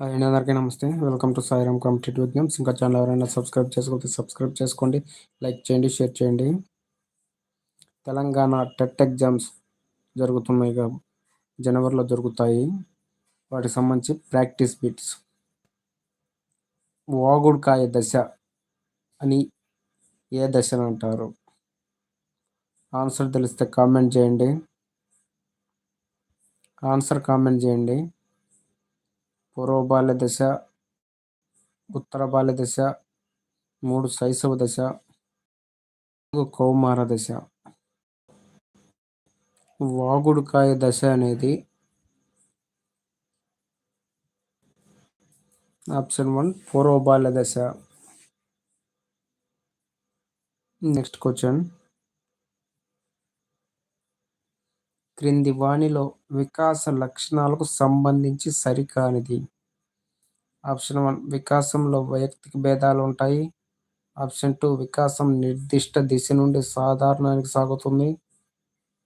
And అందరికీ నమస్తే. Welcome to Sairam competitive exams ఇంకా ఛానల్ ఎవరైనా సబ్స్క్రైబ్ చేసుకోవచ్చు సబ్స్క్రైబ్ చేసుకోండి లైక్ చేయండి షేర్ చేయండి. తెలంగాణ టెట్ ఎగ్జామ్స్ జరుగుతున్నాయి జనవరిలో జరుగుతాయి. వాటికి సంబంధించి ప్రాక్టీస్ బిట్స్. వాగుడుకాయ దశ అని ఏ దశను అంటారు? ఆన్సర్ తెలిస్తే కామెంట్ చేయండి. ఆన్సర్ కామెంట్ చేయండి. పూర్వ బాల్య దశ ఉత్తర బాల్య దశ మూడు శైశవ దశ కౌమార దశ. వాగుడుకాయ దశ అనేది ఆప్షన్ వన్ పూర్వ బాల్య దశ. Next question. క్రింది వాణిలో వికాస లక్షణాలకు సంబంధించి సరికానిది. ఆప్షన్ వన్ వికాసంలో వైయక్తిక భేదాలు ఉంటాయి. ఆప్షన్ టూ వికాసం నిర్దిష్ట దిశ నుండి సాధారణానికి సాగుతుంది.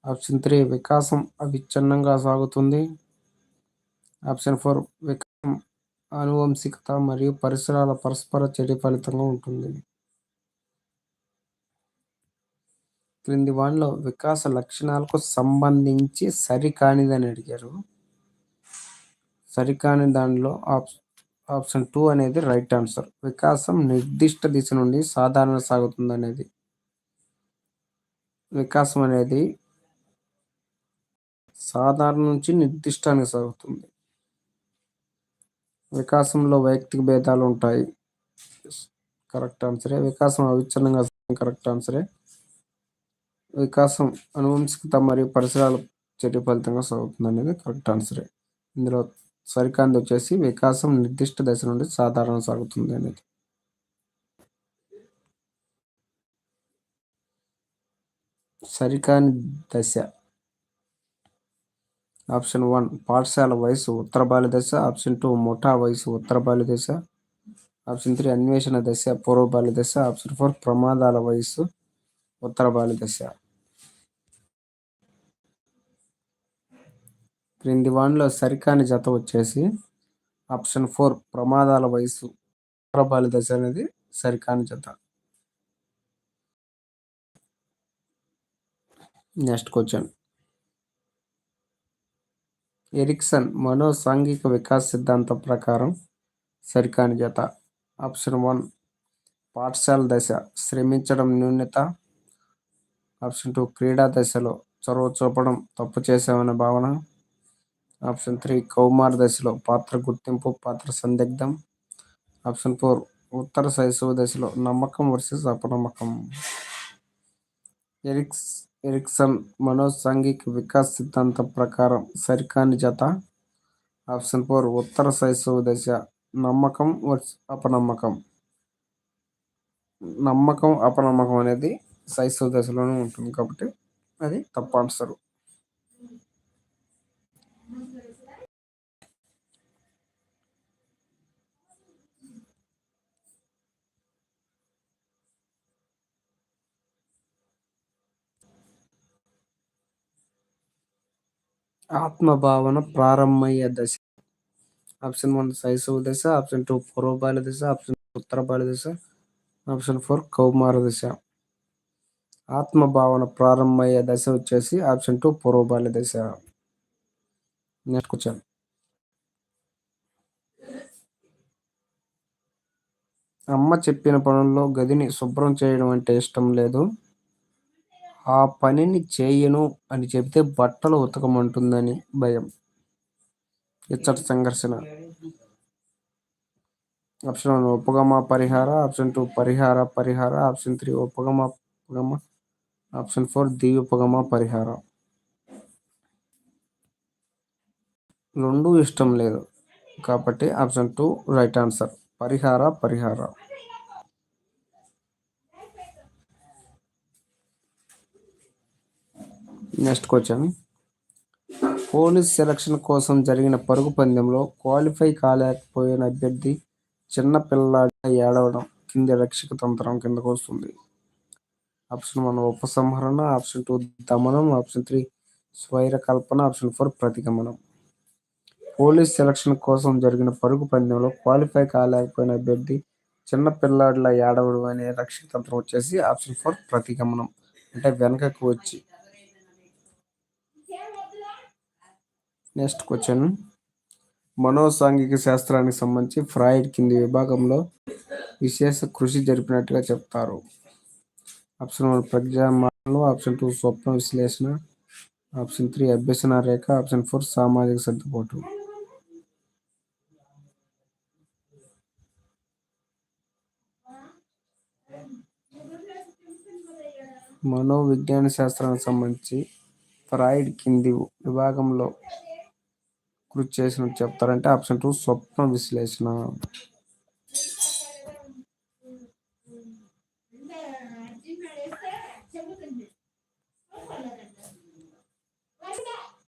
ఆప్షన్ త్రీ వికాసం అవిచ్ఛిన్నంగా సాగుతుంది. ఆప్షన్ ఫోర్ వికాసం అనువంశికత మరియు పరిసరాల పరస్పర చర్య ఫలితంగా ఉంటుంది. క్రింది వానిలో వికాస లక్షణాలకు సంబంధించి సరికానిదని అడిగారు. సరికాని దానిలో ఆప్షన్ టూ అనేది రైట్ ఆన్సర్. వికాసం నిర్దిష్ట దిశ నుండి సాధారణ సాగుతుంది అనేది వికాసం అనేది సాధారణ నుంచి నిర్దిష్టానికి సాగుతుంది. వికాసంలో వైయక్తిక భేదాలు ఉంటాయి. కరెక్ట్ ఆన్సరే. వికాసం అవిచ్ఛిన్నంగా కరెక్ట్ ఆన్సరే. వికాసం అనువంశికత మరియు పరిసరాల చర్య ఫలితంగా సాగుతుంది అనేది కరెక్ట్ ఆన్సరే ఇందులో సరికాంది వచ్చేసి వికాసం నిర్దిష్ట దశ నుండి సాధారణ సాగుతుంది అనేది. సరికాని దశ. ఆప్షన్ వన్ పాఠశాల వయసు ఉత్తర బాల్య దశ. ఆప్షన్ టూ ముఠా వయసు ఉత్తర బాల్య దశ. ఆప్షన్ త్రీ అన్వేషణ దశ పూర్వ బాల్య దశ. ఆప్షన్ ఫోర్ ప్రమాదాల వయసు ఉత్తర దశ క్రింది వానిలో సరికాని జత వచ్చేసి ఆప్షన్ ఫోర్ ప్రమాదాల వయసు ఉత్తర దశ అనేది సరికాని జత. Next question. ఎరిక్సన్ మనో సాంఘిక వికాస్ సిద్ధాంతం ప్రకారం సరికాని జత. ఆప్షన్ వన్ పాఠశాల దశ. శ్రమించడం న్యూన్యత ఆప్షన్ టూ క్రీడా దశలో చొరవ చూపడం తప్పు చేసామనే భావన. ఆప్షన్ త్రీ కౌమార దశలో పాత్ర గుర్తింపు పాత్ర సందిగ్ధం. ఆప్షన్ ఫోర్ ఉత్తర శైశవ దశలో నమ్మకం వర్సెస్ అపనమ్మకం. ఎరిక్స్ ఎరిక్సన్ మనోసాంఘిక వికాస్ సిద్ధాంతం ప్రకారం సరికాని జత. ఆప్షన్ ఫోర్ ఉత్తర శైశవ దశ నమ్మకం వర్స్ అపనమ్మకం. నమ్మకం అపనమ్మకం అనేది శైశవ దశలోనే ఉంటుంది కాబట్టి అది తప్ప ఆన్సరు. ఆత్మభావన ప్రారంభమయ్యే దశ. ఆప్షన్ వన్ శైశవ దశ ఆప్షన్ టూ పూర్వబాల దశ ఆప్షన్ ఉత్తర బాల్య దశ ఆప్షన్ ఫోర్ కౌమార దశ. ఆత్మభావన ప్రారంభమయ్యే దశ వచ్చేసి ఆప్షన్ టూ పూర్వబాల్య దశ. Next question. అమ్మ చెప్పిన పనుల్లో గదిని శుభ్రం చేయడం అంటే ఇష్టం లేదు. ఆ పనిని చేయను అని చెబితే బట్టలు ఉతకమంటుందని భయం. ఇచ్చట సంఘర్షణ. ఆప్షన్ వన్ ఉపగమ పరిహార. ఆప్షన్ టూ పరిహార పరిహార. ఆప్షన్ త్రీ ఉపగమ ఉపగమ ఆప్షన్ ఫోర్ దీపగమ పరిహారం. రెండు ఇష్టం లేదు కాబట్టి ఆప్షన్ టూ రైట్ ఆన్సర్. పరిహార పరిహార. Next question. పోలీస్ సెలక్షన్ కోసం జరిగిన పరుగు పందెంలో క్వాలిఫై కాలేకపోయిన అభ్యర్థి చిన్న పిల్లలాగా ఏడవడం కింది రక్షక తంత్రం కిందకు వస్తుంది. ఆప్షన్ వన్ ఉపసంహరణ ఆప్షన్ టూ దమనం ఆప్షన్ త్రీ స్వైర కల్పన ఆప్షన్ ఫోర్ ప్రతిగమనం. పోలీస్ సెలక్షన్ కోసం జరిగిన పరుగు పందెంలో క్వాలిఫై కాలేకపోయిన అభ్యర్థి చిన్న పిల్లాడిలా ఏడవడం అనే రక్షణ తంత్రం వచ్చేసి ఆప్షన్ ఫోర్ ప్రతిగమనం. అంటే వెనకకు వచ్చి. Next question. మనోసాంఘిక శాస్త్రానికి సంబంధించి ఫ్రాయిడ్ కింది విభాగంలో విశేష కృషి జరిపినట్టుగా చెప్తారు. ఆప్షన్ వన్ ప్రజామాలు ఆప్షన్ టూ స్వప్న విశ్లేషణ ఆప్షన్ త్రీ అభ్యసన రేఖ ఆప్షన్ ఫోర్ సామాజిక సర్దుబాటు. మనోవిజ్ఞాన శాస్త్రానికి సంబంధించి ఫ్రాయిడ్ కింది విభాగంలో కృషి చేసినట్టు చెప్తారంటే ఆప్షన్ టూ స్వప్న విశ్లేషణ.